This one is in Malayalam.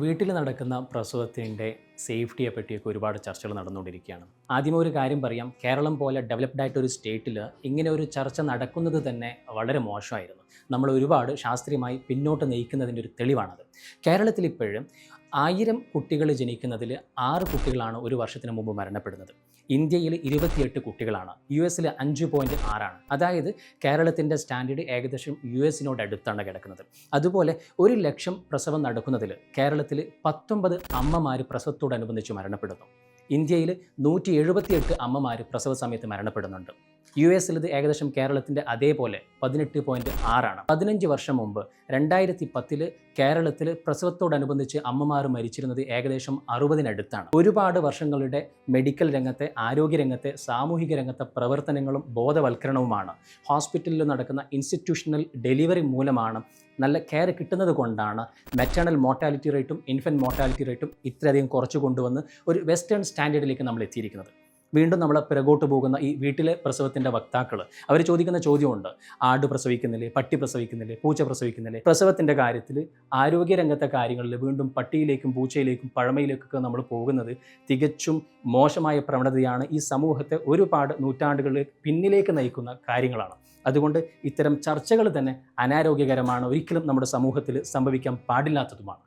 വീട്ടിൽ നടക്കുന്ന പ്രസവത്തിന്റെ സേഫ്റ്റിയെ പറ്റിയൊക്കെ ഒരുപാട് ചർച്ചകൾ നടന്നുകൊണ്ടിരിക്കുകയാണ്. ആദ്യം ഒരു കാര്യം പറയാം. കേരളം പോലെ ഡെവലപ്ഡ് ആയിട്ട് ഒരു സ്റ്റേറ്റിൽ ഇങ്ങനെ ഒരു ചർച്ച നടക്കുന്നത് തന്നെ വളരെ മോശമായിരുന്നു. നമ്മൾ ഒരുപാട് ശാസ്ത്രീയമായി പിന്നോട്ട് നയിക്കുന്നതിന്റെ ഒരു തെളിവാണത്. കേരളത്തിൽ ഇപ്പോഴും ആയിരം കുട്ടികൾ ജനിക്കുന്നതിൽ ആറ് കുട്ടികളാണ് ഒരു വർഷത്തിന് മുമ്പ് മരണപ്പെടുന്നത്. ഇന്ത്യയിൽ ഇരുപത്തിയെട്ട് കുട്ടികളാണ്. യു എസിൽ അഞ്ച് പോയിന്റ് ആറാണ്. അതായത് കേരളത്തിന്റെ സ്റ്റാൻഡേർഡ് ഏകദേശം യു എസിനോട് അടുത്താണ് കിടക്കുന്നത്. അതുപോലെ ഒരു ലക്ഷം പ്രസവം നടക്കുന്നതിൽ കേരളത്തിൽ പത്തൊമ്പത് അമ്മമാർ പ്രസവത്തോടനുബന്ധിച്ച് മരണപ്പെടുന്നു. ഇന്ത്യയിൽ നൂറ്റി എഴുപത്തിയെട്ട് അമ്മമാർ പ്രസവ സമയത്ത് മരണപ്പെടുന്നുണ്ട്. യു എസിൽ ഇത് ഏകദേശം കേരളത്തിന്റെ അതേപോലെ പതിനെട്ട് പോയിന്റ് ആറാണ്. പതിനഞ്ച് വർഷം മുമ്പ് രണ്ടായിരത്തി പത്തിൽ കേരളത്തിൽ പ്രസവത്തോടനുബന്ധിച്ച് അമ്മമാർ മരിച്ചിരുന്നത് ഏകദേശം അറുപതിനടുത്താണ്. ഒരുപാട് വർഷങ്ങളുടെ മെഡിക്കൽ രംഗത്തെ ആരോഗ്യ രംഗത്തെ സാമൂഹിക രംഗത്തെ പ്രവർത്തനങ്ങളും ബോധവൽക്കരണവുമാണ്. ഹോസ്പിറ്റലിൽ നടക്കുന്ന ഇൻസ്റ്റിറ്റ്യൂഷണൽ ഡെലിവറി മൂലമാണ് നല്ല കെയർ കിട്ടുന്നത് കൊണ്ടാണ് മെറ്റേണൽ മോർട്ടാലിറ്റി റേറ്റും ഇൻഫന്റ് മോർട്ടാലിറ്റി റേറ്റും ഇത്രയധികം കുറച്ച് കൊണ്ടുവന്ന് ഒരു വെസ്റ്റേൺ സ്റ്റാൻഡേർഡിലേക്ക് നമ്മൾ എത്തിയിരിക്കുന്നത്. വീണ്ടും നമ്മൾ പിറകോട്ട് പോകുന്ന ഈ വീട്ടിലെ പ്രസവത്തിന്റെ വക്താക്കൾ അവർ ചോദിക്കുന്ന ചോദ്യമുണ്ട്. ആട് പ്രസവിക്കുന്നില്ലേ? പട്ടി പ്രസവിക്കുന്നില്ലേ? പൂച്ച പ്രസവിക്കുന്നില്ലേ? പ്രസവത്തിന്റെ കാര്യത്തിൽ ആരോഗ്യരംഗത്തെ കാര്യങ്ങളിൽ വീണ്ടും പട്ടിയിലേക്കും പൂച്ചയിലേക്കും പഴമയിലേക്കൊക്കെ നമ്മൾ പോകുന്നത് തികച്ചും മോശമായ പ്രവണതയാണ് ഈ സമൂഹത്തെ ഒരുപാട് നൂറ്റാണ്ടുകളിൽ പിന്നിലേക്ക് നയിക്കുന്ന കാര്യങ്ങളാണ്. അതുകൊണ്ട് ഇത്തരം ചർച്ചകൾ തന്നെ അനാരോഗ്യകരമാണ്. ഒരിക്കലും നമ്മുടെ സമൂഹത്തിൽ സംഭവിക്കാൻ പാടില്ലാത്തതുമാണ്.